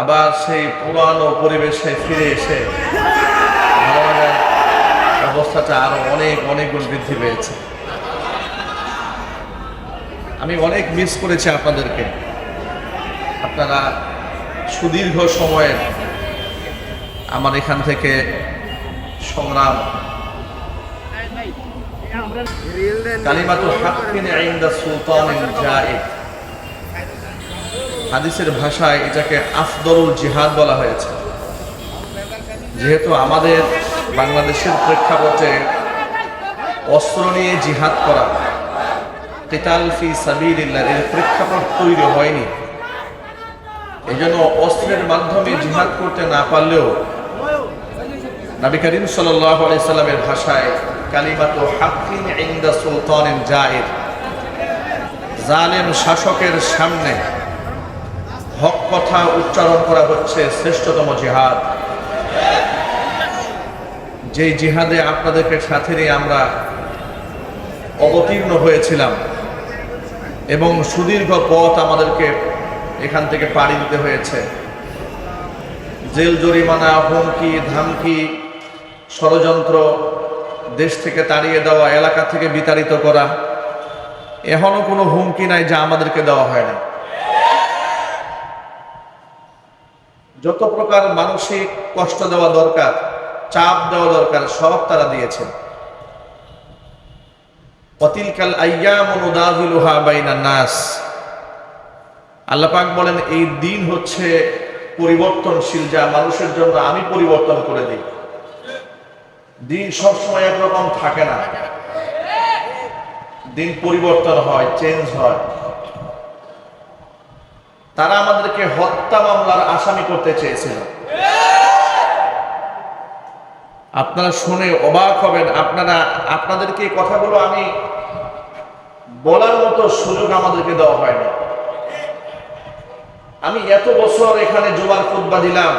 আবার সেই পুরানো পরিবেশে ফিরে এসে অবস্থাটা আরও অনেক অনেক গুণ বৃদ্ধি পেয়েছে। আমি অনেক মিস করেছি আপনাদেরকে। আপনারা সুদীর্ঘ সময়ের আমার এখান থেকে সংগ্রাম। কালিমাতুল হাক্কিন ইনদা সুলতানিন জায়েদ। হাদিসের ভাষায় এটাকে আফদলুল জিহাদ বলা হয়েছে। যেহেতু আমাদের বাংলাদেশের প্রেক্ষাপটে অস্ত্র নিয়ে জিহাদ করা, কেতাল ফি সাবিলিল্লাহ, এর প্রেক্ষাপট তৈরি হয়নি। এই জন্য অস্ত্রের মাধ্যমে জিহাদ করতে না পারলেও নবী করিম সাল্লামের ভাষায় কালিমাত হাক্কিন ইন্দা সুলতানিন জায়েদ, জালেম শাসকের সামনে হক কথা উচ্চারণ করা হচ্ছে শ্রেষ্ঠতম জিহাদ। যেই জিহাদে আপনাদেরকে সাথে নিয়ে আমরা অবতীর্ণ হয়েছিলাম এবং সুদীর্ঘ পথ আমাদেরকে এখান থেকে পাড়ি দিতে হয়েছে। জেল, জরিমানা, হুমকি, ধামকি, ষড়যন্ত্র, দেশ থেকে তাড়িয়ে দেওয়া, এলাকা থেকে বিতাড়িত করা, এখনও কোনো হুমকি নাই যা আমাদেরকে দেওয়া হয় না যত প্রকার মানসিক কষ্ট দেওয়া দরকার, চাপ দেওয়া দরকার, সব তারা দিয়েছেন। অতিলকাল আয়াম অনুদাহিলুহা বাইনা নাস। আল্লাপাক বলেন, এই দিন হচ্ছে পরিবর্তনশীল, যা মানুষের জন্য আমি পরিবর্তন করে দিই। দিন সবসময় একরকম থাকে না। দিন পরিবর্তন হয় চেঞ্জ হয়। তারা আমাদেরকে হত্যা মামলার আসামি করতে চেয়েছিল। আপনারা শুনে অবাক হবেন, আপনারা, আপনাদেরকে কথাগুলো আমি বলার মতো সুযোগ আমাদেরকে দেওয়া হয়নি। আমি এত বছর এখানে জুমার খুদ্া দিলাম।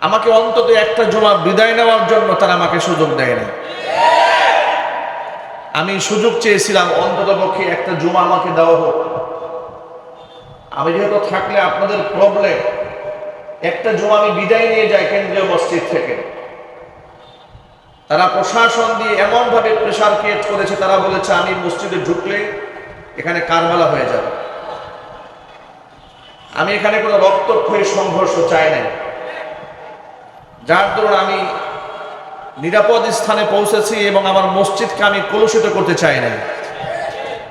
আমাকে অন্তত একটা জমা বিদায় নেওয়ার জন্য তারা আমাকে সুযোগ দেয়নি আমি সুযোগ চেয়েছিলাম অন্তত পক্ষে একটা জুমা আমাকে দেওয়া হোক। আমি যেহেতু থাকলে আপনাদের প্রবলেম একটা জুমা আমি বিদায় নিয়ে যাই কেন্দ্রীয় মসজিদ থেকে। তারা প্রশাসন দিয়ে এমন ভাবে প্রেশার ক্রিয়েট করেছে, তারা বলেছে, আমি মসজিদে ঢুকলে এখানে কারবালা হয়ে যাবে। আমি এখানে কোনো রক্তক্ষয়ী সংঘর্ষ চাই নাই। যার দরুন আমি নিরাপদ স্থানে পৌঁছেছি এবং আমার মসজিদকে আমি কলুষিত করতে চাই না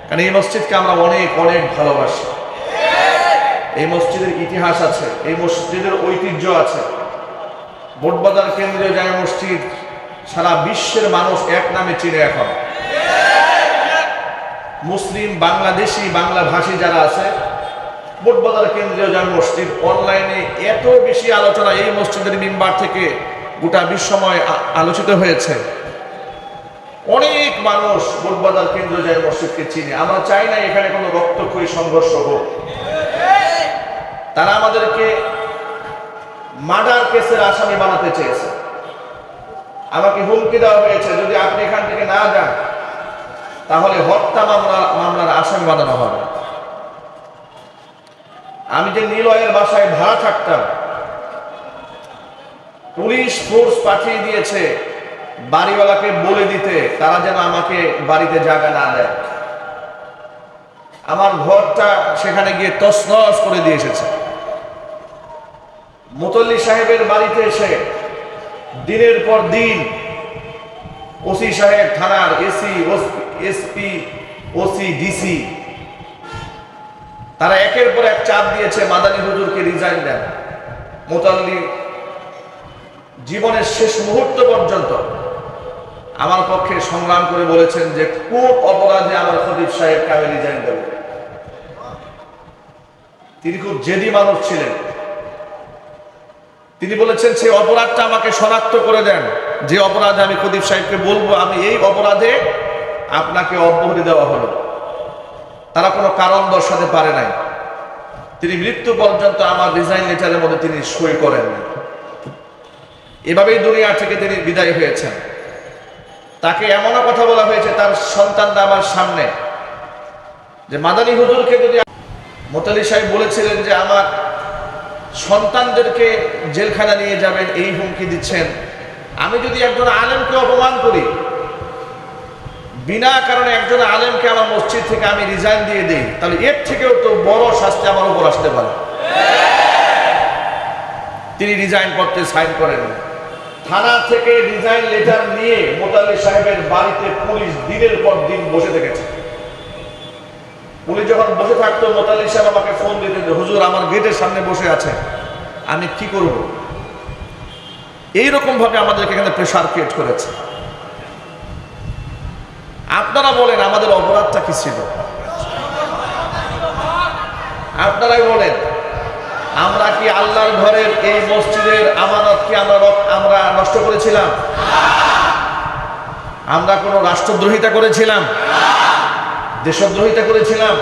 কারণ এই মসজিদকে আমরা অনেক অনেক ভালোবাসি। এই মসজিদের ইতিহাস আছে, এই মসজিদের ঐতিহ্য আছে। বোটবাজার কেন্দ্রীয় জামে মসজিদ, সারা বিশ্বের মানুষ এক নামে চিনে এখন। মুসলিম, বাংলাদেশি বাংলা ভাষী যারা আছে বোটবাজার কেন্দ্রীয় জামে মসজিদ। অনলাইনে এত বেশি আলোচনা এই মসজিদের মেম্বার থেকে গোটা বিশ্বময় আলোচিত হয়েছে। অনেক মানুষ বোটবাজার কেন্দ্রীয় জামে মসজিদকে চিনে। আমরা চাই না এখানে কোনো রক্তক্ষয়ী সংঘর্ষ হোক। তারা আমাদেরকে মার্ডার কেসের আসামি বানাতে চেয়েছে। আমাকে হুমকি দেওয়া হয়েছে, যদি আপনি এখান থেকে না যান, তাহলে হত্যা মামলা, মামলার আসামি বানানো হবে। আমি যে নিলয়ের বাসায় ভাড়া থাকতাম, পুলিশ ফোর্স পাঠিয়ে দিয়েছে বাড়িওয়ালাকে বলে দিতে, তারা যেন আমাকে বাড়িতে জায়গা না দেয়। আমার ঘরটা সেখানে গিয়ে তসনস করে দিয়ে এসেছে। মুতল্লি সাহেবের বাড়িতে এসে দিনের পর দিন ওসি সাহেব থানার এসি এসপি, ওসি, ডিসি, তারা একের পর এক চাপ দিয়েছে, মাদানী হুজুরকে রিজাইন দেন। মোতাল্লি জীবনের শেষ মুহূর্ত পর্যন্ত আমার পক্ষে সংগ্রাম করে বলেছেন যে কোন অপরাধে আমার খতিব সাহেবকে আমি রিজাইন দেব। তিনি খুব জেদি মানুষ ছিলেন। তিনি বলেছেন, সেই অপরাধটা আমাকে শনাক্ত করে দেন। যে অপরাধে আমি প্রদীপ সাহেবকে বলব, আমি এই অপরাধে আপনাকে অব্যাহতি দেওয়া হলো। তারা কোনো কারণ দর্শাতে পারে নাই। তিনি মৃত্যু পর্যন্ত আমার রিজাইন লেটারের মধ্যে তিনি সই করেন এভাবেই দুনিয়া থেকে তিনি বিদায় হয়েছেন। তাকে এমনও কথা বলা হয়েছে, তার সন্তানরা আমার সামনে। যে, মাদানী হুজুরকে যদি মোতালি সাহেব বলেছিলেন যে, আমার সন্তানদেরকে জেলখানা নিয়ে যাবেন, এই হুমকি দিচ্ছেন। আমি যদি একজন আলেমকে অপমান করি, বিনা কারণে একজন আলেমকে আমার মসজিদ থেকে আমি রিজাইন দিয়ে দিই, তাহলে এর থেকেও তো বড় শাস্তি আমার উপর আসতে পারে। তিনি রিজাইন করতে সাইন করেন। থানা থেকে রিজাইন লেটার নিয়ে মোতালি সাহেবের বাড়িতে পুলিশ দিনের পর দিন বসে থেকেছে। পুলিশ যখন বসে থাকতো মোতালি সাহেব আমাকে ফোন দিতেন হুজুর, আমার গেটের সামনে বসে আছে, আমি কি করব? এইরকম ভাবে আমাদেরকে এখানে প্রেশার ক্রিয়েট করেছে। আপনারা বলেন, আমাদের অপরাধটা কি ছিল? আপনারাই বলেন, আমরা কি আল্লাহর ঘরের এই মসজিদের আমানত কি আমরা আমরা নষ্ট করেছিলাম? আমরা কোনো রাষ্ট্রদ্রোহিতা করেছিলাম? দেশদ্রোহিতা করেছিলাম।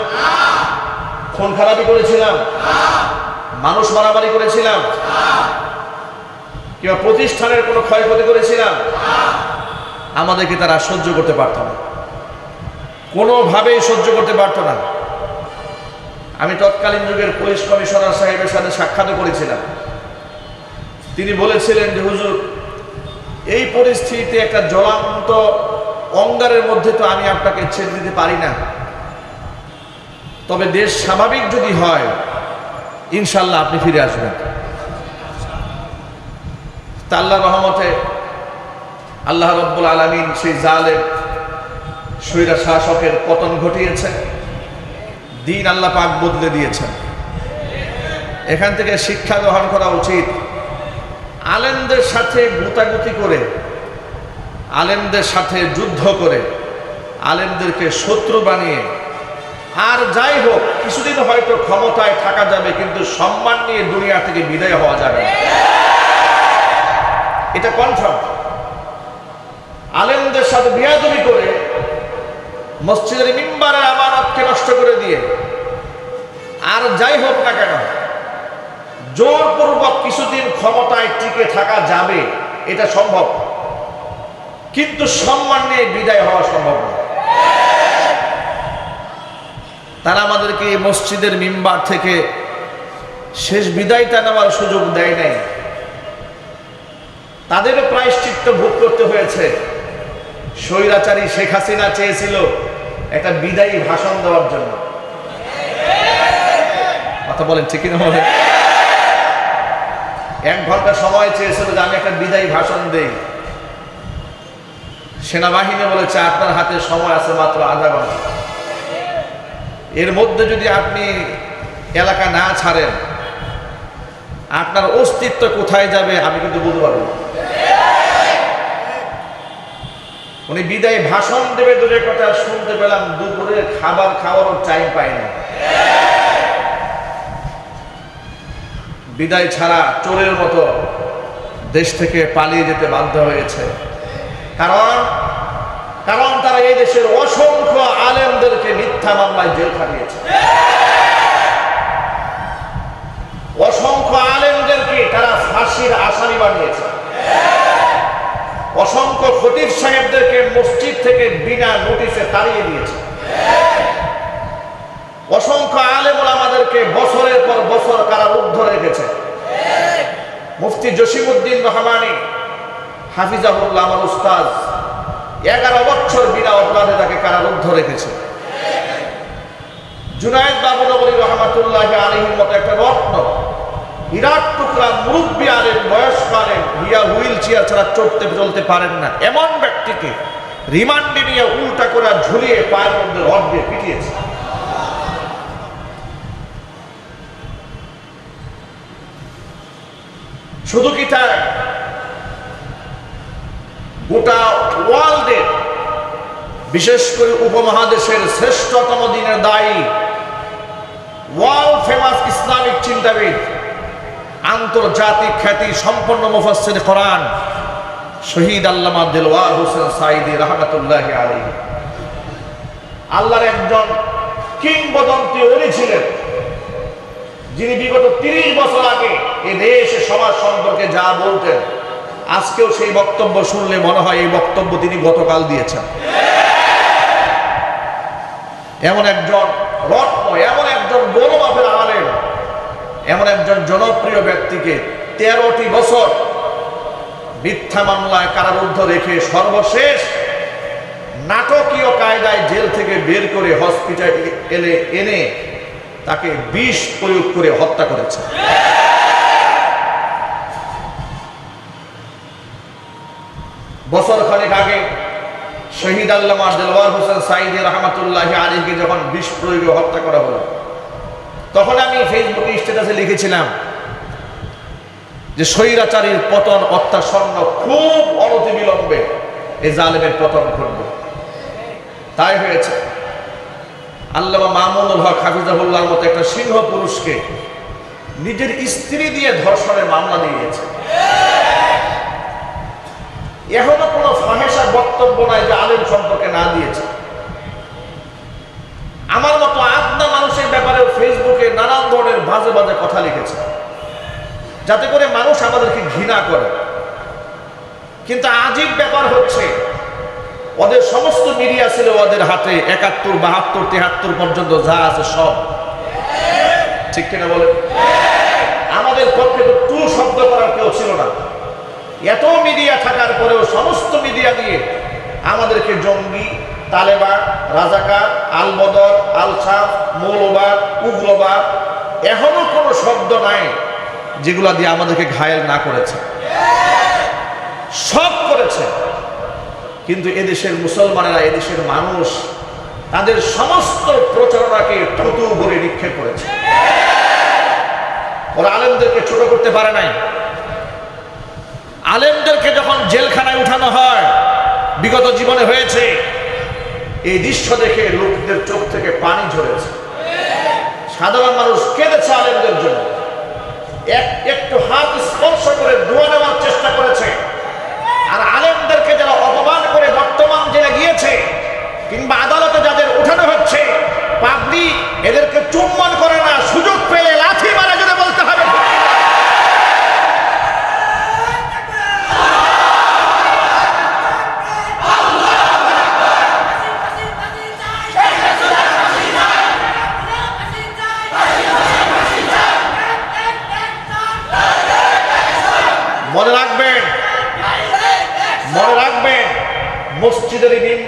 খুন খারাপি করেছিলাম। মানুষ মারামারি করেছিলাম। কিংবা প্রতিষ্ঠানের কোনো ক্ষয়ক্ষতি করেছিলাম। আমাদেরকে তারা সহ্য করতে পারত না। কোনোভাবেই সহ্য করতে পারত না। আমি তৎকালীন যুগের পুলিশ কমিশনার সাহেবের সাথে সাক্ষাৎ করেছিলাম। তিনি বলেছিলেন যে, হুজুর, এই পরিস্থিতিতে একটা জ্বলন্ত অঙ্গারের মধ্যে তো আমি আপনাকে ছেড়ে দিতে পারি না। তবে দেশ স্বাভাবিক যদি হয় ইনশাল্লাহ আপনি ফিরে আসবেন। তা আল্লাহ রহমতে আল্লাহ রব্বুল আলমিন সেই জালের স্বৈরা শাসকের পতন ঘটিয়েছে দিন আল্লাহ পাক বদলে দিয়েছেন। এখান থেকে শিক্ষা গ্রহণ করা উচিত। আলেমদের সাথে গুতাগুতি করে আলেমদের সাথে যুদ্ধ করে, আলেমদেরকে শত্রু বানিয়ে, আর যাই হোক, কিছুদিন হয়তো ক্ষমতায় থাকা যাবে, কিন্তু সম্মান নিয়ে দুনিয়া থেকে বিদায় হওয়া যাবে এটা কনফার্ম আলেমদের সাথে বিয়াদবি করে, মসজিদের মিম্বারের আমানতকে নষ্ট করে দিয়ে, আর যাই হোক না কেন, জোরপূর্বক কিছুদিন ক্ষমতায় টিকে থাকা যাবে, এটা সম্ভব। কিন্তু সম্মান নিয়ে বিদায় হওয়া সম্ভব না। তারা আমাদেরকে এই মসজিদের মিম্বার থেকে শেষ বিদায়টা নেওয়ার সুযোগ দেয় নাই। তাদেরও প্রায়শ্চিত্ত ভোগ করতে হয়েছে। স্বৈরাচারী শেখ হাসিনা চেয়েছিল একটা বিদায়ী ভাষণ দেওয়ার জন্য। কথা বলেন, ঠিক না বলেন? এক ঘণ্টা সময় চেয়েছিল যে আমি একটা বিদায়ী ভাষণ দেই। সেনাবাহিনী বলেছে, আপনার হাতে সময় আছে মাত্র আধা ঘণ্টা। এর মধ্যে যদি আপনি এলাকা না ছাড়েন, আপনার অস্তিত্ব কোথায় যাবে আমি কিন্তু বলতে পারব উনি বিদায় ভাষণ দেবে দূরের কথা শুনতে পেলাম, দুপুরে খাবার খাওয়ারও টাইম পাই না বিদায় ছাড়া চোরের মতো দেশ থেকে পালিয়ে যেতে বাধ্য হয়েছে। কারণ কারণ তারা এই দেশের অসংখ্য আলেমদেরকে মিথ্যা মামলায় জেল খাটিয়েছে। অসংখ্য আলেমদেরকে তারা ফাঁসির আসামি বানিয়েছে। অসংখ্য খতিব সাহেবদেরকে মসজিদ থেকে বিনা নোটিশে তাড়িয়ে দিয়েছে। অসংখ্য আলেমুল আমাদেরকে বছরের পর বছর কারারুদ্ধ রেখেছে। মুফতি জসিমুদ্দিন রহমানি হাফিজাহুল্লাহ আমার উস্তাদ, এগারো বছর বিনা অপরাধে তাকে কারারুদ্ধ রেখেছে। জুনায়দ বাবুনগরী রহমাতুল্লাহ আলহীর মতো একটা রত্ন, বিরাট টুকরা মুরব্বী আলেন বয়স্ক আলেন হিয়া হুইল চেয়ার ছাড়া চড়তে চলতে পারেন না। এমন ব্যক্তিকে রিমান্ডে নিয়ে উল্টা করে ঝুলিয়ে পায়ের মধ্যে রড দিয়ে পিটিয়েছে। শুধু কি তাই? গোটা ওয়ার্ল্ডের বিশেষ করে উপমহাদেশের শ্রেষ্ঠতম দিনের দায়ী ওয়ার্ল্ড ফেমাস ইসলামিক চিন্তাবিদ, আন্তর্জাতিক খ্যাতি সম্পন্ন মুফাসসির কোরআন, শহীদ আল্লামা দিলওয়ার হোসেন সাইদি রহমতুল্লাহ আলী আল্লাহর একজন কিংবদন্তি ওলি ছিলেন, যিনি বিগত তিরিশ বছর আগে এ দেশে সমাজ সম্পর্কে যা বলতেন আজকেও সেই বক্তব্য শুনলে মনে হয় এই বক্তব্য তিনি গতকাল দিয়েছেন। এমন একজন রত্ন এমন একজন বড় আলেম, এমন একজন জনপ্রিয় ব্যক্তিকে তেরোটি বছর মিথ্যা মামলায় কারারুদ্ধ রেখে সর্বশেষ নাটকীয় কায়দায় জেল থেকে বের করে হসপিটালে এনে তাকে বিষ প্রয়োগ করে হত্যা করেছে। বছর খানেক আগে শহীদ আল্লামা দেলওয়ার হোসেন সাইদি রহমতুল্লাহ আলীকে যখন বিষ প্রয়োগে হত্যা করা হলো, তখন আমি ফেসবুকে স্ট্যাটাসে লিখেছিলাম যে স্বৈরাচারীর পতন অত্যাসন্ন খুব অনতি বিলম্বে এই জালেমের পতন ঘটবে। তাই হয়েছে। আল্লামা মামুনুল হক হাফিজাহুল্লাহর মতো একটা সিংহ পুরুষকে নিজের স্ত্রী দিয়ে ধর্ষণের মামলা দিয়েছে। এখনও কোনো ফাহেসা বক্তব্য নাই যে আলেম সম্পর্কে না দিয়েছে। আমার মতো আদনা মানুষের ব্যাপারে ফেসবুকে নানান ধরনের বাজে বাজে কথা লিখেছে। যাতে করে মানুষ আমাদেরকে ঘৃণা করে। কিন্তু আজীব ব্যাপার হচ্ছে, ওদের সমস্ত মিডিয়া ছিল ওদের হাতে একাত্তর, বাহাত্তর, তেহাত্তর পর্যন্ত যা আছে সব। ঠিক কিনা বলে আমাদের পক্ষে তো টু শব্দ করার কেউ ছিল না। এত মিডিয়া থাকার পরেও সমস্ত মিডিয়া দিয়ে আমাদেরকে জঙ্গি, তালেবান, রাজাকার, আলবদর, আলসাফ, মৌলবাদ, উগ্রবাদ এখনও কোনো শব্দ নাই যেগুলা দিয়ে আমাদেরকে ঘায়েল না করেছে। সব করেছে। কিন্তু এদেশের মুসলমানেরা, এদেশের মানুষ তাদের সমস্ত প্রচারণাকে থুতু ভরে নিক্ষেপ করেছে। ওরা আলেমদেরকে ছোট করতে পারে নাই। আলেমদেরকে যখন জেলখানায় উঠানো হয়, বিগত জীবনে হয়েছে, এই দৃশ্য দেখে লোকদের চোখ থেকে পানি ঝরেছে। সাধারণ মানুষ কেঁদেছে আলেমদের জন্য। এক, একটু হাত স্পর্শ করে দোয়া নেওয়ার চেষ্টা করেছে। আর আলেমদেরকে যারা অপমান করে বর্তমান জেলে গিয়েছে, কিংবা আদালতে যাদের উঠানো হচ্ছে পাবলি এদেরকে চুম্বন করে না, সুযোগ পেলে লাথি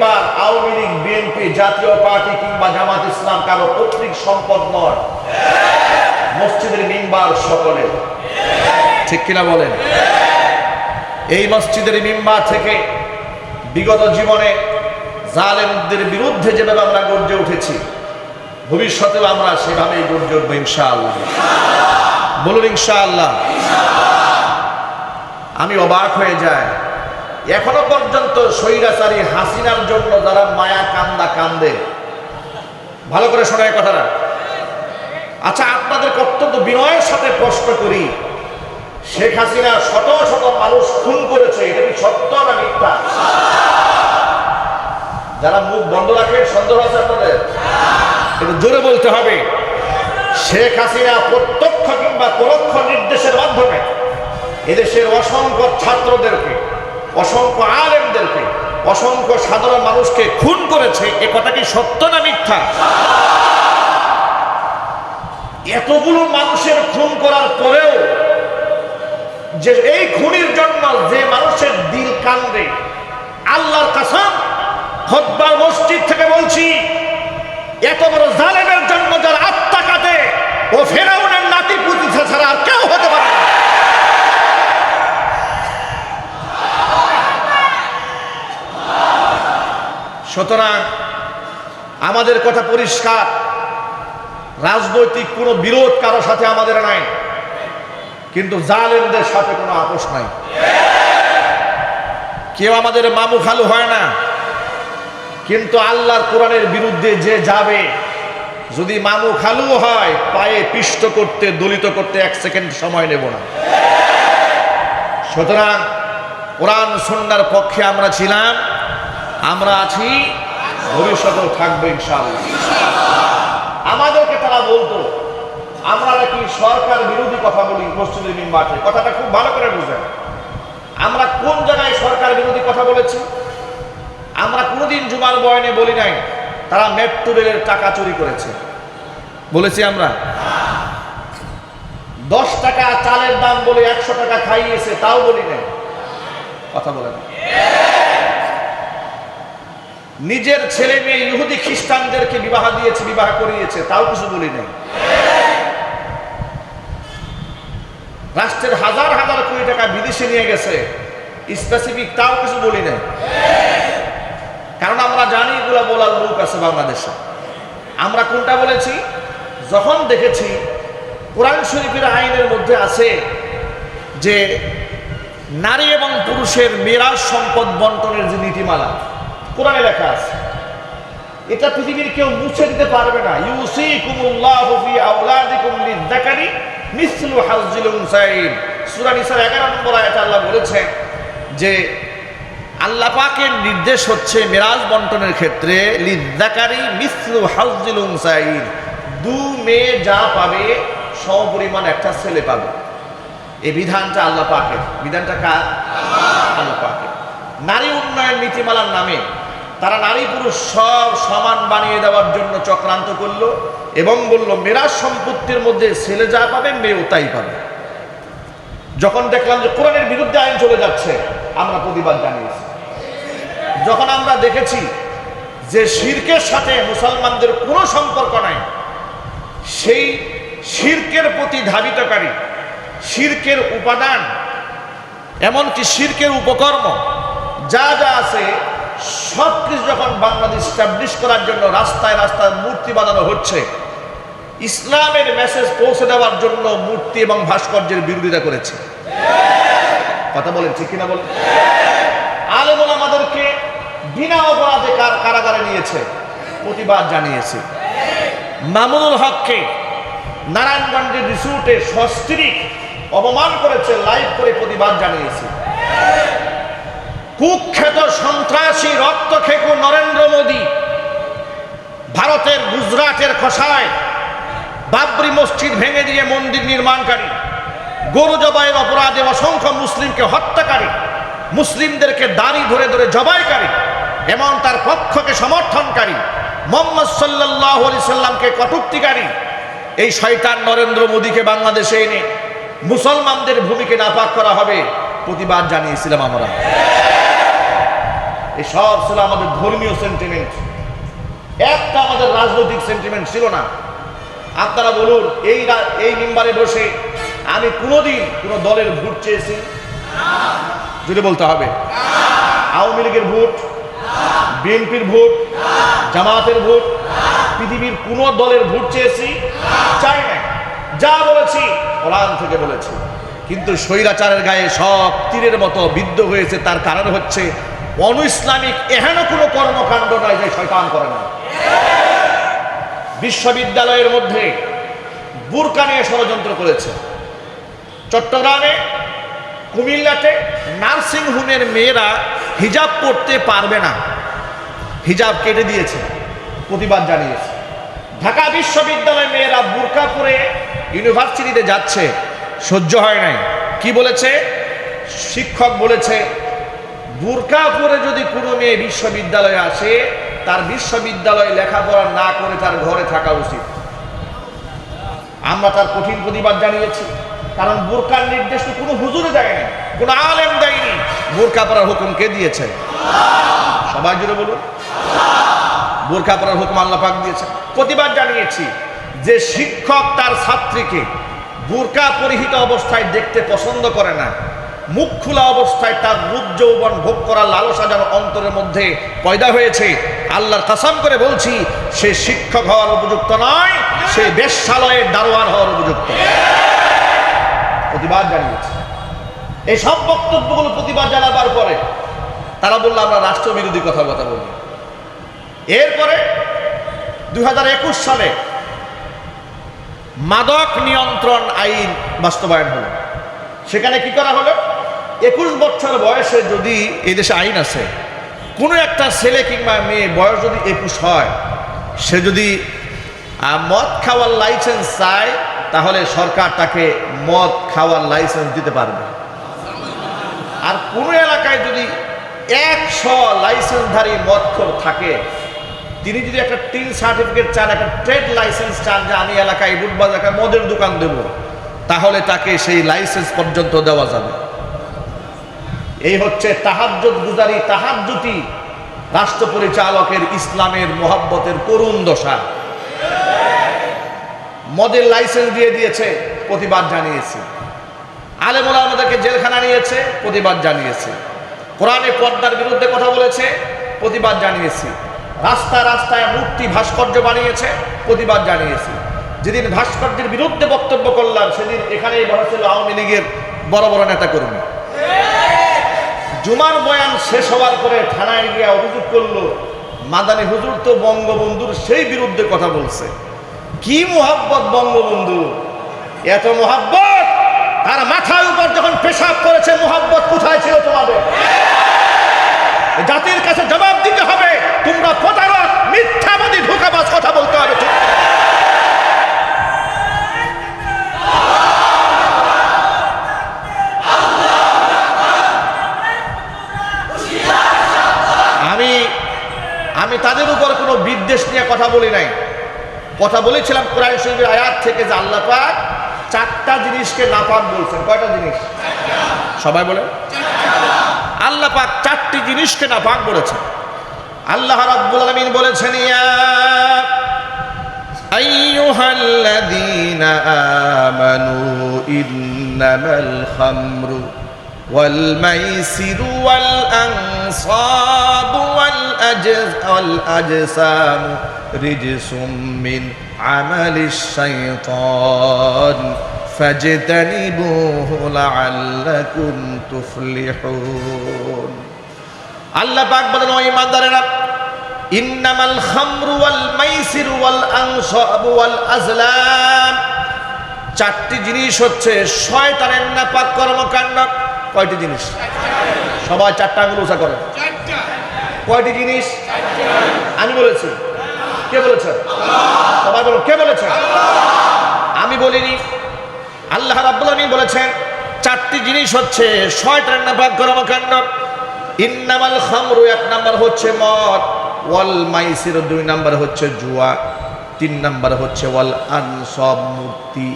মসজিদের আওয়ামী লীগ, বিএনপি, জাতীয় পার্টি কিংবা জামাত ইসলাম কারও পৈতৃক সম্পদ নয়। মসজিদের মেম্বার সকলে ঠিক কিনা বলেন? এই মসজিদের মেম্বার থেকে বিগত জীবনে জালেমদের বিরুদ্ধে যেভাবে আমরা গর্জে উঠেছি, ভবিষ্যতেও আমরা সেভাবেই গর্জে উঠবো ইনশাআল্লাহ। বলুন ইনশাআল্লাহ। আমি অবাক হয়ে যাই। এখনও পর্যন্ত স্বৈরাচারী হাসিনার জন্য যারা মায়া কান্দা কান্দে। ভালো করে শোনায় কথাটা। আচ্ছা আপনাদের অত্যন্ত বিনয়ের সাথে প্রশ্ন করি। শেখ হাসিনা শত শত মানুষ খুন করেছে, এটা কি সত্য না মিথ্যা? যারা মুখ বন্ধ রাখে, সন্দেহ আছে আপনাদের? এটা জোরে বলতে হবে। শেখ হাসিনা প্রত্যক্ষ কিংবা পরোক্ষ নির্দেশের মাধ্যমে এদেশের অসংখ্য ছাত্রদেরকে অসংখ্য আলেমদেরকে, অসংখ্য সাধারণ মানুষকে খুন করেছে, এ কথা কি সত্য না মিথ্যা? এতগুলো মানুষের খুন করার পরেও যে এই খুনির জন্য যে মানুষের দিল কান্দে আল্লাহর কাসাম খোদ্বার মসজিদ থেকে বলছি, এত বড় জালেমের জন্য যার আত্মা কাটে ও ফেরাউনের নাতি পুতি ছাড়া আর কেউ হতে পারে সুতরাং আমাদের কথা পরিষ্কার। রাজনৈতিক কোনো বিরোধ কারও সাথে আমাদের নাই। কিন্তু জালেমদের সাথে কোনো আপোষ নাই। কেউ আমাদের মামু খালু হয় না। কিন্তু আল্লাহর কোরআনের বিরুদ্ধে যে যাবে, যদি মামু খালু হয়, পায়ে পিষ্ট করতে, দলিত করতে এক সেকেন্ড সময় নেব না। সুতরাং কোরআন সন্ন্যার পক্ষে আমরা ছিলাম। আমরা আছি, ভবিষ্যতেও থাকব আমাদেরকে তারা বলতো, আমরা নাকি সরকার বিরোধী কথা বলি, মসজিদের মিম্বাতে কথাটা খুব ভালো করে বুঝেন। আমরা কোন জায়গায় সরকার বিরোধী কথা বলেছি? আমরা কোনোদিন জুমার বয়নে বলি নাই, তারা মেট্রো রেলের টাকা চুরি করেছে। বলেছি আমরা। দশ টাকা চালের দাম বলে একশো টাকা খাইয়েছে, তাও বলি নাই। কথা বলে না নিজের ছেলে মেয়ে ইহুদি খ্রিস্টানদেরকে বিবাহ দিয়েছে, বিবাহ করিয়েছে, তাও কিছু বলি নাই। রাষ্ট্রের হাজার হাজার কোটি টাকা বিদেশে নিয়ে গেছে স্পেসিফিক তাও কিছু বলি নাই। কারণ আমরা জানি এগুলো বলার লোক আছে বাংলাদেশে। আমরা কোনটা বলেছি? যখন দেখেছি কোরআন শরীফের আইনের মধ্যে আছে যে নারী এবং পুরুষের মেরাজ সম্পদ বন্টনের যে নীতিমালা কোরআনে লেখা আছে, এটা পৃথিবীর কেউ মুছে দিতে পারবে না। ইউসিকুমুল্লাহু ফি আওলাদিকুম লিযাকারি মিসলু হাজ্জিল উনসাইন। সূরা নিসার 11 নম্বর আয়াতে আল্লাহ বলেছেন যে, আল্লাহ পাকের নির্দেশ হচ্ছে মেরাজ বন্টনের ক্ষেত্রে, লিদ্দাকারি মিসলু হাজ্জিল উনসাইন। দু মেয়ে যা পাবে সমপরিমাণ একটা ছেলে পাবে। এই বিধানটা আল্লাহ পাকের। বিধানটা কার? আল্লাহ পাকের। নারী উন্নয়ন নীতিমালার নামে তারা নারী পুরুষ সব সমান বানিয়ে দেওয়ার জন্য চক্রান্ত করল এবং বলল মেরাজ সম্পত্তির মধ্যে ছেলে যা পাবে, মেয়েও তাই পাবে। যখন দেখলাম যে কোরআনের বিরুদ্ধে আইন চলে যাচ্ছে, আমরা প্রতিবাদ জানিয়েছি। যখন আমরা দেখেছি যে শির্কের সাথে মুসলমানদের কোনো সম্পর্ক নাই, সেই শির্কের প্রতি ধাবিতকারী, শির্কের উপাদান, এমনকি শির্কের উপকর্ম, যা যা আছে সব কিছু যখন বাংলাদেশ স্টাবলিশ করার জন্য রাস্তায় রাস্তায় মূর্তি বানানো হচ্ছে, ইসলামের মেসেজ পৌঁছে দেওয়ার জন্য মূর্তি এবং ভাস্কর্যের বিরোধিতা করেছে। কথা বলেন ঠিক কিনা বলেন? আলেমুল আমাদেরকে বিনা অপরাধে কার কারাগারে নিয়েছে? প্রতিবাদ জানিয়েছে। মামুনুল হককে নারায়ণগঞ্জের রিসুটে সস্ত্রীক অপমান করেছে, লাইভ করে প্রতিবাদ জানিয়েছে। কুখ্যাত সন্ত্রাসী রক্তখেকু নরেন্দ্র মোদী। ভারতের গুজরাটের খসায় বাবরি মসজিদ ভেঙে দিয়ে মন্দির নির্মাণকারী, গরু জবাইয়ের অপরাধে অসংখ্য মুসলিমকে হত্যাকারী, মুসলিমদেরকে দাড়ি ধরে ধরে জবাইকারী, এমন তার পক্ষকে সমর্থনকারী, মোহাম্মদ সাল্লাহ আলি সাল্লামকে কটুক্তিকারী, এই শয়তান নরেন্দ্র মোদীকে বাংলাদেশে এনে মুসলমানদের ভূমিকে নাপাক করা হবে প্রতিবাদ জানিয়েছিলাম আমরা। সব ছিল আমাদের ধর্মীয় সেন্টিমেন্ট একটা আমাদের রাজনৈতিক সেন্টিমেন্ট ছিল না। আপনারা বলুন, এই এই মেম্বারে বসে আমি কোনোদিন কোনো দলের ভোট চেয়েছি? যদি বলতে হবে। আওয়ামী লীগের ভোট, বিএনপির ভোট, জামাতের ভোট, পৃথিবীর কোন দলের ভোট চেয়েছি? চাই না যা বলেছি, কোরআন থেকে বলেছি। কিন্তু স্বৈরাচারের গায়ে সব তীরের মতো বিদ্ধ হয়েছে, তার কারণ হচ্ছে অনু ইসলামিক এহেন কোনো কর্মকাণ্ড নয় যে শয়তান করে না। বিশ্ববিদ্যালয়ের মধ্যে বুরকা নিয়ে ষড়যন্ত্র করেছে। চট্টগ্রামে, কুমিল্লাতে নার্সিং হোমের মেয়েরা হিজাব পড়তে পারবে না। হিজাব কেটে দিয়েছে, প্রতিবাদ জানিয়েছে। ঢাকা বিশ্ববিদ্যালয়ের মেয়েরা বুরকা পরে ইউনিভার্সিটিতে যাচ্ছে, সহ্য হয় নাই। কি বলেছে? শিক্ষক বলেছে বুরকা পরে যদি কোনো মেয়ে বিশ্ববিদ্যালয়ে আসে, তার বিশ্ববিদ্যালয়ে লেখাপড়া না করে তার ঘরে থাকা উচিত। আমরা তার কঠিন প্রতিবাদ জানিয়েছি, কারণ বোরকার নির্দেশ তো কোনো হুজুরে দেয়নি কোনো আলেম দেয়নি। বোরকা পরার হুকুম কে দিয়েছে? সবাই জুড়ে বলুন। বোরকা পরার হুকুম আল্লাহ পাক দিয়েছে। প্রতিবাদ জানিয়েছি যে শিক্ষক তার ছাত্রীকে বোরকা পরিহিত অবস্থায় দেখতে পছন্দ করে না মুখ খোলা অবস্থায় তার রূপ যৌবন ভোগ করার লালসা যেন অন্তরের মধ্যে পয়দা হয়েছে, আল্লাহর কাসাম করে বলছি, সে শিক্ষক হওয়ার উপযুক্ত নয়, সে বেশ্যালয়ের দারোয়ান হওয়ার উপযুক্ত প্রতিবাদ জানিয়েছে। এই সব বক্তব্যগুলো প্রতিবাদ জানাবার পরে তারা বলল, আমরা রাষ্ট্রবিরোধী কথা কথা বলি। এরপরে দু হাজার একুশ সালে মাদক নিয়ন্ত্রণ আইন বাস্তবায়ন হলো। সেখানে কি করা হলো? একুশ বছর বয়সে যদি এই দেশে আইন আছে, কোনো একটা ছেলে কিংবা মেয়ে বয়স যদি একুশ হয়, সে যদি মদ খাওয়ার লাইসেন্স চায়, তাহলে সরকার তাকে মদ খাওয়ার লাইসেন্স দিতে পারবে। আর কোনো এলাকায় যদি একশো লাইসেন্সধারী মদখোর থাকে, তিনি যদি একটা টিন সার্টিফিকেট চান, একটা ট্রেড লাইসেন্স চান যে আমি এলাকায় বুটবাজার মদের দোকান দেব, তাহলে তাকে সেই লাইসেন্স পর্যন্ত দেওয়া যাবে। এই হচ্ছে তাহাজ্জুদ গুজারি তাহাজ্জুতি রাষ্ট্র পরিচালকের ইসলামের মোহাব্বতের করুণ দশা। মদের লাইসেন্স দিয়ে দিয়েছে, প্রতিবাদ জানিয়েছে। আলেমুল আমাদেরকে জেলখানা নিয়েছে, প্রতিবাদ জানিয়েছে। কোরআনে পর্দার বিরুদ্ধে কথা বলেছে, প্রতিবাদ জানিয়েছি। রাস্তা রাস্তায় মূর্তি ভাস্কর্য বানিয়েছে, প্রতিবাদ জানিয়েছি। যেদিন ভাস্কর্যের বিরুদ্ধে বক্তব্য করলাম, সেদিন এখানেই বসেছিল আওয়ামী লীগের বড় বড় নেতা কর্মী জুমার বয়ান শেষ হওয়ার পরে থানায় গিয়ে অভিযোগ করল, মাদানী হুজুর তো বঙ্গবন্ধুর সেই বিরুদ্ধে কথা বলছে। কি মোহাব্বত বঙ্গবন্ধু? এত মোহাব্বত? তার মাথার উপর যখন পেশাব করেছে, মোহাব্বত কোথায় ছিল তোমাদের? জাতির কাছে জবাব দিতে হবে। তোমরা প্রতারক, মিথ্যাবাদী, ধোকাবাজ কথা বলতে হবে। বিদ্বেষ নিয়ে কথা বলি নাই। কথা বলেছিলাম কোরআন শরীফের আয়াত থেকে যে আল্লাহ পাক চারটা জিনিসকে নাপাক বলছেন। কয়টা জিনিস? সবাই বলে আল্লাহ পাক চারটি জিনিসকে নাপাক বলেছেন। আল্লাহ রাব্বুল আলামিন বলেছেন, ইয়া আইয়ুহাল্লাযীনা আমানু ইন্নামাল খামরু والميسر والأنصاب والأجز والأجسام رجس من عمل الشيطان فاجتنبوه لعلكم تفلحون আল্লাহ পাক বলেন ও ইমানদারেরা ইন্নামাল খামরু ওয়াল মাইসির ওয়াল আনসাব ওয়াল আজলাম চারটি জিনিস হচ্ছে শয়তানের নাপাক কর্মকাণ্ড কয়টি জিনিস? সবাই চারটা আঙুল উঁচা করে। কয়টি জিনিস? আমি বলেছি। কে বলেছেন সবাই বলো কে বলেছেন আমি বলিনি। আল্লাহ রাব্বুল আলামিন বলেছেন চারটি জিনিস হচ্ছে শয়তানের নাপাক কর্মকাণ্ড ইন্নামাল খামরু এক নাম্বার হচ্ছে মদ। ওয়াল মাইসির দুই নাম্বার হচ্ছে জুয়া। তিন নাম্বার হচ্ছে ওয়াল আনসব মূর্তি।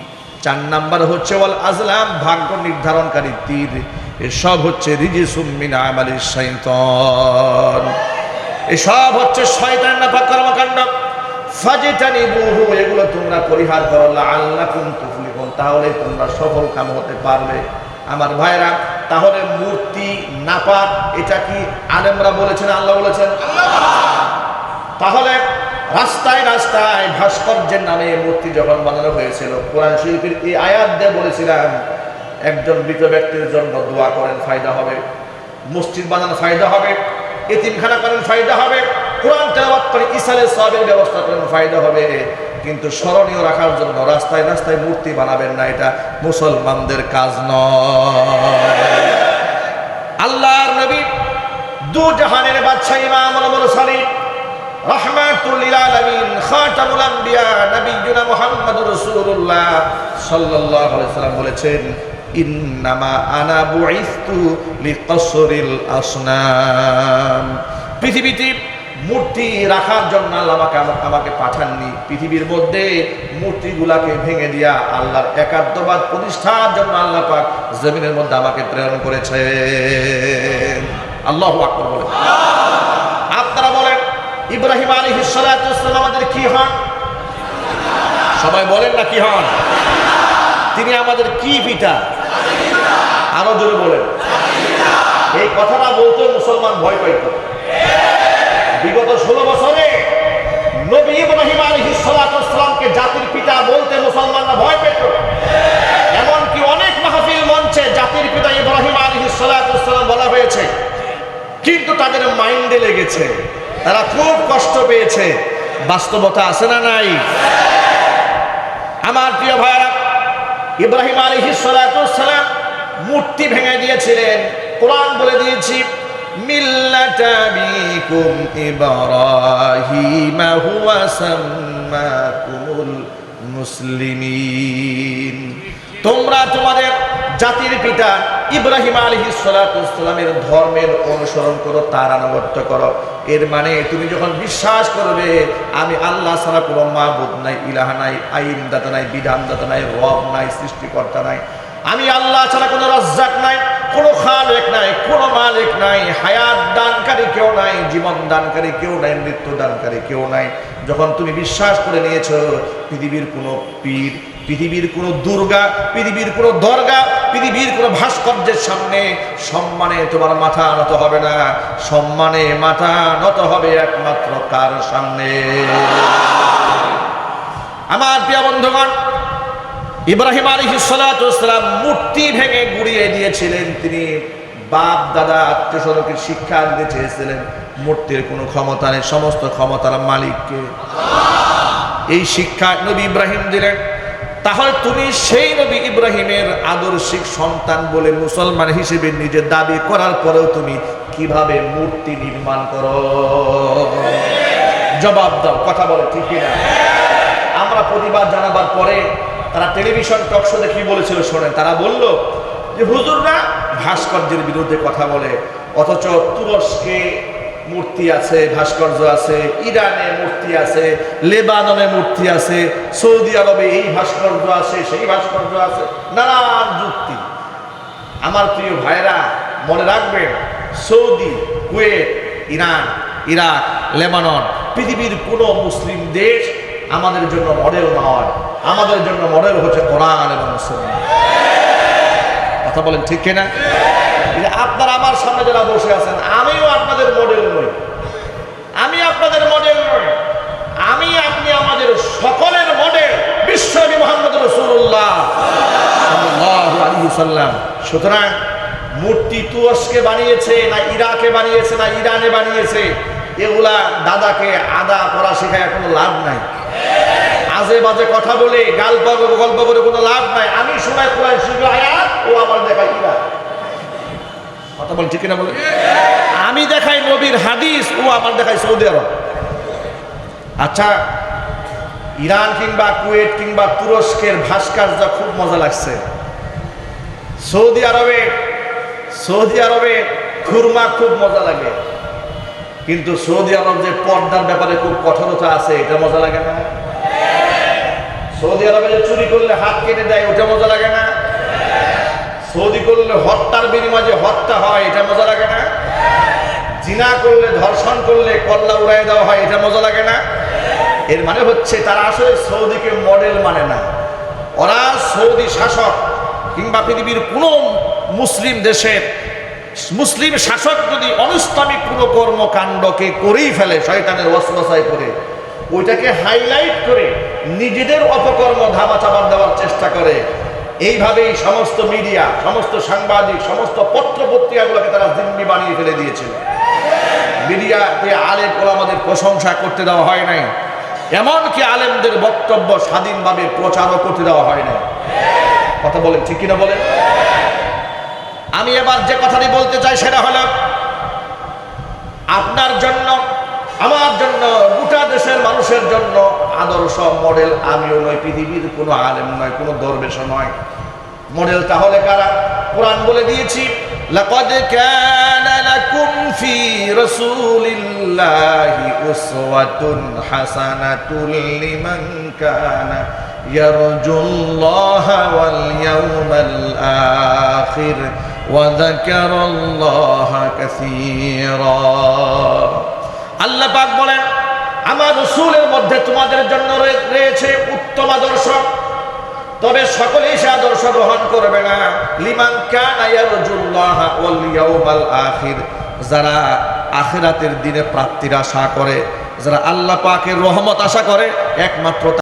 চার নাম্বার হচ্ছে ওয়াল আজলাম ভাগ্য নির্ধারণকারী তীর। এসব হচ্ছে রিজিসুম মিন আমালিশ শাইতান। এসব হচ্ছে শয়তানের নাপাক কর্মকাণ্ড। ফাজিতানি বহু এগুলো তোমরা পরিহার করো আল্লাকুম তুফলিহুন তাহলে তোমরা সফল কাম হতে পারবে। আমার ভাইরা, তাহলে মূর্তি নাপাক এটা কি আলেমরা বলেছেন, আল্লাহ বলেছেন? তাহলে রাস্তায় রাস্তায় ভাস্কর্যের নামে মূর্তি যখন বানানো হয়েছিল, কোরআন শরীফের এই আয়াত দিয়ে বলেছিলাম একজন মৃত ব্যক্তির জন্য দোয়া করেন, ফায়দা হবে। মসজিদ বানানো ফায়দা হবে, এতিমখানা করেন ফায়দা হবে, কোরআন করে ইসালে সবের ব্যবস্থা করেন ফায়দা হবে। কিন্তু স্মরণীয় রাখার জন্য রাস্তায় রাস্তায় মূর্তি বানাবেন না, এটা মুসলমানদের কাজ নয়। আল্লাহর নবী দু জাহানের বলেছেন ইন্নামা আনা বুইস্তু লিকসরিল আসনাম। পৃথিবীতে মূর্তি রাখার জন্য আল্লাহ আমাকে আমাকে পাঠাননি। পৃথিবীর মধ্যে মূর্তিগুলাকে ভেঙে দিয়া আল্লাহর একাত্মবাদ প্রতিষ্ঠার জন্য আল্লাহ পাক জমিনের মধ্যে আমাকে প্রেরণ করেছে আল্লাহ বলে আপনারা বলেন, ইব্রাহিম আলী হিসালাম আমাদের কি হন? সবাই বলেন না কি হন? তিনি আমাদের কি পিতা? আরও জোরে বলেন। এই কথাটা বলতে মুসলমান ভয় পাইত বিগত ষোলো বছরে নবী ইব্রাহিম আলী হিসালামকে জাতির পিতা বলতে মুসলমানরা ভয় পেত। এমনকি অনেক মাহফিল মঞ্চে জাতির পিতা ইব্রাহিম আলী হিসালাম বলা হয়েছে, কিন্তু তাদের মাইন্ডে লেগেছে। তারা খুব কষ্ট পেয়েছে। বাস্তবতা আছে না নাই? আমার প্রিয় ভাইরা ইব্রাহিম আলহি সালাম মূর্তি ভেঙে দিয়েছিলেন। কোরআন বলে দিয়েছি মিল্লাতাবিকুম তোমরা তোমাদের জাতির পিতা ইব্রাহিম আলী সালামের ধর্মের অনুসরণ করো তার আনুগত্য করো। এর মানে তুমি যখন বিশ্বাস করবে, আমি আল্লাহ ছাড়া কোনো মাবুদ নাই, ইলাহা নাই আইন দাতা নাই বিধান দাতা নাই, রব নাই, সৃষ্টিকর্তা নাই। আমি আল্লাহ ছাড়া কোনো রাজ্জাক নাই, কোনো খালেক নাই, কোনো মালিক নাই, হায়াত দানকারী কেউ নাই, জীবন দানকারী কেউ নাই, মৃত্যু দানকারী কেউ নাই। যখন তুমি বিশ্বাস করে নিয়েছো, পৃথিবীর কোনো পীর পৃথিবীর কোনো দুর্গা, পৃথিবীর কোনো দরগা, পৃথিবীর কোনো ভাস্কর্যের সামনে সম্মানে তোমার মাথা নত হবে না। সম্মানে মাথা নত হবে একমাত্র কার সামনে। আমার প্রিয় বন্ধুগণ, ইব্রাহিম আলী মূর্তি ভেঙে গুড়িয়ে দিয়েছিলেন। তিনি বাপ, দাদা, আত্মীয় স্বজনকে শিক্ষা দিতে চেয়েছিলেন। মূর্তির কোনো ক্ষমতা নেই, সমস্ত ক্ষমতার মালিককে। এই শিক্ষা নবী ইব্রাহিম দিলেন। তাহলে তুমি সেই নবী ইব্রাহিমের আদর্শিক সন্তান বলে মুসলমান হিসেবে নিজে দাবি করার পরেও তুমি কীভাবে মূর্তি নির্মাণ করো? জবাব দাও, কথা বলো, ঠিক না আমরা প্রতিবাদ জানাবার পরে তারা টেলিভিশন টকশোতে কি বলেছিল শোনেন? তারা বলল যে হুজুররা ভাস্কর্যের বিরুদ্ধে কথা বলে, অথচ তুরস্কে মূর্তি আছে, ভাস্কর্য আছে, ইরানে মূর্তি আছে, লেবাননে মূর্তি আছে, সৌদি আরবে এই ভাস্কর্য আছে, সেই ভাস্কর্য আছে, নানান যুক্তি। আমার প্রিয় ভাইরা মনে রাখবেন, Saudi, Kuwait, Iran, Iraq, Lebanon পৃথিবীর কোনো মুসলিম দেশ আমাদের জন্য মডেল নয়। আমাদের জন্য মডেল হচ্ছে কোরআন এবং মুসলমান। কথা বলেন ঠিক কিনা? আপনারা আমার সামনে যারা বসে আছেন, আমিও আপনাদের মডেল নই। আমি আপনাদের মডেল নই। আমি, আপনি আমাদের সকলের মডেল বিশ্বনবী মোহাম্মদ রসুল্লাহ। সুতরাং, মূর্তি তুরস্কে বানিয়েছে, না ইরাকে বানিয়েছে, না ইরানে বানিয়েছে, এগুলা দাদাকে আদা পড়া শেখায় কোনো লাভ নাই। আজে বাজে কথা বলে, গাল গল্প করে কোনো লাভ নাই। আমি শোনাই কোরআন শিখে আয়াত, ও আমার দেখাই ইরাক। কথা বল ঠিক না বলে আমি দেখাই নবীর হাদিস, ও আমার দেখাই সৌদি আরব। আচ্ছা ইরান কিংবা কুয়েত কিংবা তুরস্কের ভাস্কর্য খুব মজা লাগছে। সৌদি আরবে সৌদি আরবে খুরমা খুব মজা লাগে। কিন্তু সৌদি আরব যে পর্দার ব্যাপারে খুব কঠোরতা আছে, এটা মজা লাগে না। সৌদি আরবে যে চুরি করলে হাত কেটে দেয়, ওটা মজা লাগে না। সৌদি করলে হত্যার বিনিময়ে হত্যা হয়, এটা মজা লাগে না? জিনা করলে, ধর্ষণ করলে কল্লা উড়াই দেওয়া হয়, এটা মজা লাগে না? এর মানে হচ্ছে তারা আসলে সৌদিকে মডেল মানে না। ওরা সৌদি শাসক কিংবা পৃথিবীর কোনো মুসলিম দেশের মুসলিম শাসক যদি অনিস্লামিক কোনো কর্মকাণ্ডকে করেই ফেলে, শয়তানের ওয়াসওয়াসায় করে, ওইটাকে হাইলাইট করে নিজেদের অপকর্ম ধামা চাপার দেওয়ার চেষ্টা করে এইভাবেই সমস্ত মিডিয়া, সমস্ত সাংবাদিক, সমস্ত পত্র পত্রিকাগুলোকে তারা জিম্মি বানিয়ে ফেলে দিয়েছিল। মিডিয়াতে আলেম ওলামাদের প্রশংসা করতে দেওয়া হয় নাই, এমনকি আলেমদের বক্তব্য স্বাধীনভাবে প্রচারও করতে দেওয়া হয় নাই। কথা বলেন, ঠিক কিনা বলেন? আমি এবার যে কথাটি বলতে চাই সেটা হলো, আপনার জন্য, আমার জন্য, গোটা দেশের মানুষের জন্য আদর্শ মডেল আমিও নয় পৃথিবীর কোনো আলেম নয় কোনো দরবেশ নয় মডেল তাহলে কারা কোরআন বলে দিয়েছি لقد كان لكم في رسول الله أسوة حسنة لمن كان يرجو الله واليوم الآخر وذكر الله كثيرا আল্লাহ পাক বলেন আমার রসুলের মধ্যে তোমাদের জন্য রয়েছে উত্তম আদর্শ। তবে সকলেই সে আদর্শ গ্রহণ করবে না। লিমান আখির। যারা আখিরাতের দিনে প্রাপ্তির আশা করে, যারা আল্লাহ পাকে রহমত আশা করে, একমাত্র